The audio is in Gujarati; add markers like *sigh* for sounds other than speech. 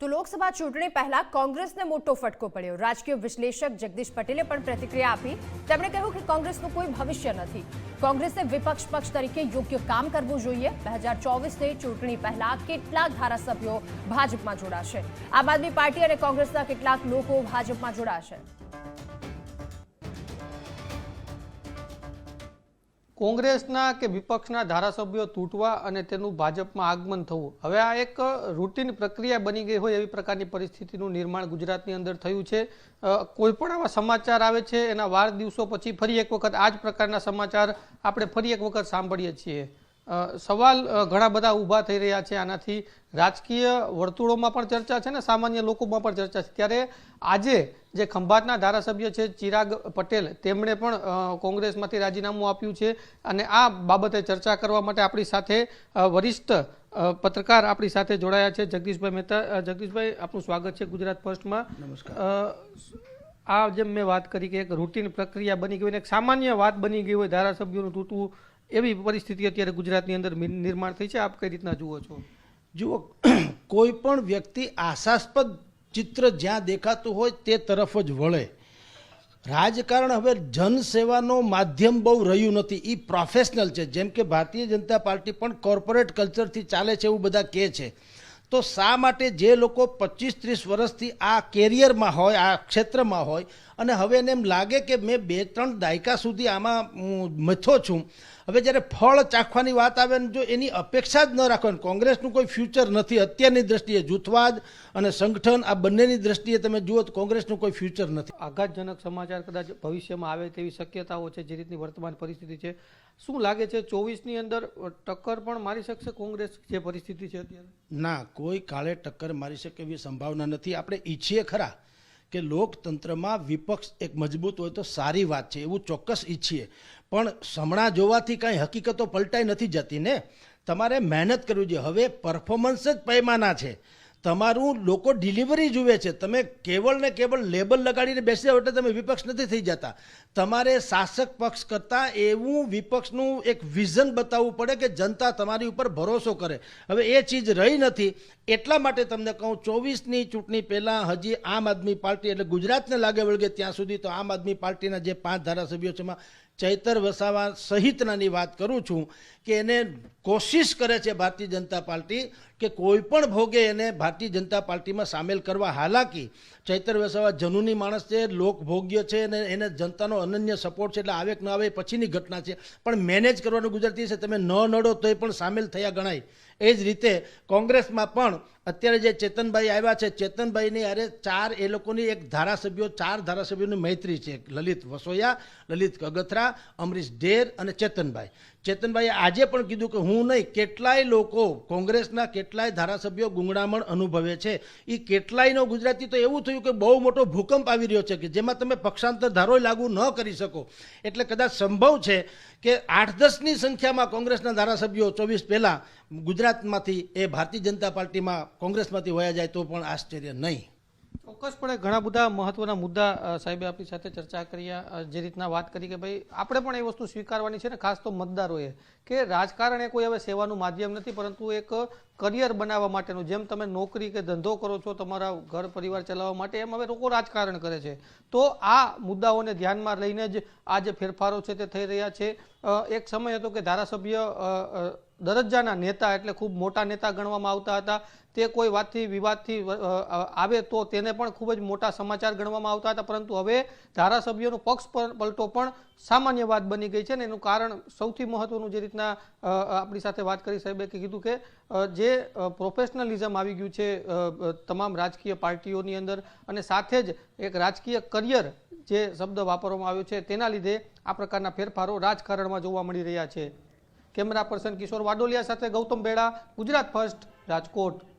તો લોકસભા ચૂંટણી પહેલા કોંગ્રેસને મોટો ફટકો પડ્યો. રાજકીય વિશ્લેષક જગદીશ પટેલે પણ પ્રતિક્રિયા આપી. તેમણે કહ્યું કે કોંગ્રેસનું કોઈ ભવિષ્ય નથી. કોંગ્રેસે વિપક્ષ પક્ષ તરીકે યોગ્ય કામ કરવું જોઈએ. બે હજાર ચોવીસની ચૂંટણી પહેલા કેટલાક ધારાસભ્યો ભાજપમાં જોડાશે. આમ આદમી પાર્ટી અને કોંગ્રેસના કેટલાક લોકો ભાજપમાં જોડાશે. કોંગ્રેસના કે વિપક્ષના ધારાસભ્યો તૂટવા અને તેનું ભાજપમાં આગમન થવું. હવે આ એક રૂટીન પ્રક્રિયા બની ગઈ હોય એવી પ્રકારની પરિસ્થિતિનું નિર્માણ ગુજરાતની અંદર થયું છે. કોઈ પણ આવા સમાચાર આવે છે એના વાર દિવસો પછી ફરી એક વખત આ જ પ્રકારના સમાચાર આપણે ફરી એક વખત સાંભળીએ છીએ. સવાલ ઘણા બધા ઊભા થઈ રહ્યા છે આનાથી. રાજકીય વર્તુળોમાં પણ ચર્ચા છે ને સામાન્ય લોકોમાં પણ ચર્ચા છે. ત્યારે આજે જે ખંભાતના ધારાસભ્ય છે ચિરાગ પટેલ તેમણે પણ કોંગ્રેસમાંથી રાજીનામું આપ્યું છે અને આ બાબતે ચર્ચા કરવા માટે આપણી સાથે વરિષ્ઠ પત્રકાર આપણી સાથે જોડાયા છે જગદીશભાઈ મહેતા જગદીશભાઈ આપનું સ્વાગત છે ગુજરાત ફર્સ્ટમાં નમસ્કાર. આ જેમ મેં વાત કરી કે એક રૂટીન પ્રક્રિયા બની ગઈ હોય અને એક સામાન્ય વાત બની ગઈ હોય ધારાસભ્યોનું તૂટવું એવી પરિસ્થિતિ અત્યારે ગુજરાતની અંદર નિર્માણ થઈ છે. આપ કઈ રીતના જુઓ છો? જુઓ, *clears throat* કોઈ પણ વ્યક્તિ આશાસ્પદ ચિત્ર જ્યાં દેખાતું હોય તે તરફ જ વળે. રાજકારણ હવે જનસેવાનો માધ્યમ બહુ રહ્યું નથી. એ પ્રોફેશનલ છે. જેમ કે ભારતીય જનતા પાર્ટી પણ કોર્પોરેટ કલ્ચરથી ચાલે છે એવું બધા કહે છે. તો શા માટે જે લોકો પચીસ ત્રીસ વર્ષથી આ કેરિયરમાં હોય, આ ક્ષેત્રમાં હોય, અને હવે એને એમ લાગે કે મેં બે ત્રણ દાયકા સુધી આમાં મથો છું. હવે જ્યારે ફળ ચાખવાની વાત આવે ને જો એની અપેક્ષા જ ન રાખવાની કોંગ્રેસનું કોઈ ફ્યુચર નથી. અત્યારની દ્રષ્ટિએ જૂથવાદ અને સંગઠન આ બંનેની દ્રષ્ટિએ તમે જુઓ તો કોંગ્રેસનું કોઈ ફ્યુચર નથી. આઘાતજનક સમાચાર કદાચ ભવિષ્યમાં આવે તેવી શક્યતાઓ છે, જે રીતની વર્તમાન પરિસ્થિતિ છે. શું લાગે છે, ચોવીસની અંદર ટક્કર પણ મારી શકશે કોંગ્રેસ જે પરિસ્થિતિ છે અત્યારે? ના, કોઈ કાળે ટક્કર મારી શકે એવી સંભાવના નથી. આપણે ઈચ્છીએ ખરા કે લોકતંત્રમાં વિપક્ષ એક મજબૂત હોય તો સારી વાત છે, એવું ચોક્કસ ઈચ્છીએ. પણ સમણા જોવાથી કાંઈ હકીકતો પલટાઈ નથી જતી ને. તમારે મહેનત કરવી જોઈએ. હવે પરફોર્મન્સ જ પૈમાના છે. તમારું લોકો ડિલિવરી જુએ છે. તમે કેવળ ને કેવળ લેબલ લગાડીને બેસી જાઓ એટલે તમે વિપક્ષ નથી થઈ જતા. તમારે શાસક પક્ષ કરતાં એવું વિપક્ષનું એક વિઝન બતાવવું પડે કે જનતા તમારી ઉપર ભરોસો કરે. હવે એ ચીજ રહી નથી. એટલા માટે તમને કહું, ચોવીસની ચૂંટણી પહેલાં હજી આમ આદમી પાર્ટી એટલે ગુજરાતને લાગે વળગે ત્યાં સુધી તો આમ આદમી પાર્ટીના જે પાંચ ધારાસભ્યો છે એમાં ચૈતર વસાવા સહિતનાની વાત કરું છું કે એને કોશિશ કરે છે ભારતીય જનતા પાર્ટી કે કોઈ પણ ભોગે એને ભારતીય જનતા પાર્ટીમાં સામેલ કરવા. હાલાકી, ચૈતર વસાવા જનુની માણસ છે, લોકભોગ્ય છે અને એને જનતાનો અનન્ય સપોર્ટ છે એટલે આવે કે ન આવે પછીની ઘટના છે. પણ મેનેજ કરવાનું ગુજરાતી છે. તમે ન નડો તોય પણ સામેલ થયા ગણાય. એ જ રીતે કોંગ્રેસમાં પણ અત્યારે જે ચેતનભાઈ આવ્યા છે, ચેતનભાઈની અરે ચાર એ લોકોની એક ધારાસભ્યો, ચાર ધારાસભ્યોની મૈત્રી છે લલિત વસોયા, લલિત કગથરા, અમરીશ ઢેર અને ચેતનભાઈ. ચેતનભાઈએ આજે પણ કીધું કે હું નહીં, કેટલાય લોકો કોંગ્રેસના કેટલાય ધારાસભ્યો ગુંગળામણ અનુભવે છે. એ કેટલાયનો ગુજરાતી તો એવું થયું કે બહુ મોટો ભૂકંપ આવી રહ્યો છે કે જેમાં તમે પક્ષાંતર ધારોય લાગુ ન કરી શકો. એટલે કદાચ સંભવ છે કે આઠ દસની સંખ્યામાં કોંગ્રેસના ધારાસભ્યો ચોવીસ પહેલાં ગુજરાતમાંથી એ ભારતીય જનતા પાર્ટીમાં કોંગ્રેસમાંથી વયા જાય તો પણ આશ્ચર્ય નહીં. ચોક્કસપણે ઘણા બધા મહત્વના મુદ્દા સાહેબે આપણી સાથે ચર્ચા કર્યા જે રીતના વાત કરી કે ભાઈ, આપણે પણ એ વસ્તુ સ્વીકારવાની છે ને, ખાસ તો મતદારોએ, કે રાજકારણ એ કોઈ હવે સેવાનું માધ્યમ નથી, પરંતુ એક કરિયર બનાવવા માટેનું, જેમ તમે નોકરી કે ધંધો કરો છો, તમારા ઘર પરિવાર ચલાવવા માટે, એમ હવે લોકો રાજકારણ કરે છે. તો આ મુદ્દાઓને ધ્યાનમાં લઈને જ આ જે ફેરફારો છે તે થઈ રહ્યા છે. એક સમય હતો કે ધારાસભ્ય દરજ્જાના નેતા એટલે ખૂબ મોટા નેતા ગણવામાં આવતા હતા. તે કોઈ વાતથી, વિવાદથી આવે તો તેને પણ ખૂબ જ મોટા સમાચાર ગણવામાં આવતા હતા. પરંતુ હવે ધારાસભ્યોનો પક્ષ પર, પલટો પણ સામાન્ય વાત બની ગઈ છે ને એનું કારણ સૌથી મહત્વનું જે રીતના આપણી સાથે વાત કરી સાહેબે કે કીધું કે જે પ્રોફેશનલિઝમ આવી ગયું છે તમામ રાજકીય પાર્ટીઓની અંદર અને સાથે જ એક રાજકીય કરિયર જે શબ્દ વાપરવામાં આવ્યો છે, તેના લીધે આ પ્રકારના ફેરફારો રાજકારણમાં જોવા મળી રહ્યા છે. કેમેરા પર્સન કિશોર વાડોલિયા સાથે ગૌતમ બેડા, ગુજરાત ફર્સ્ટ, રાજકોટ.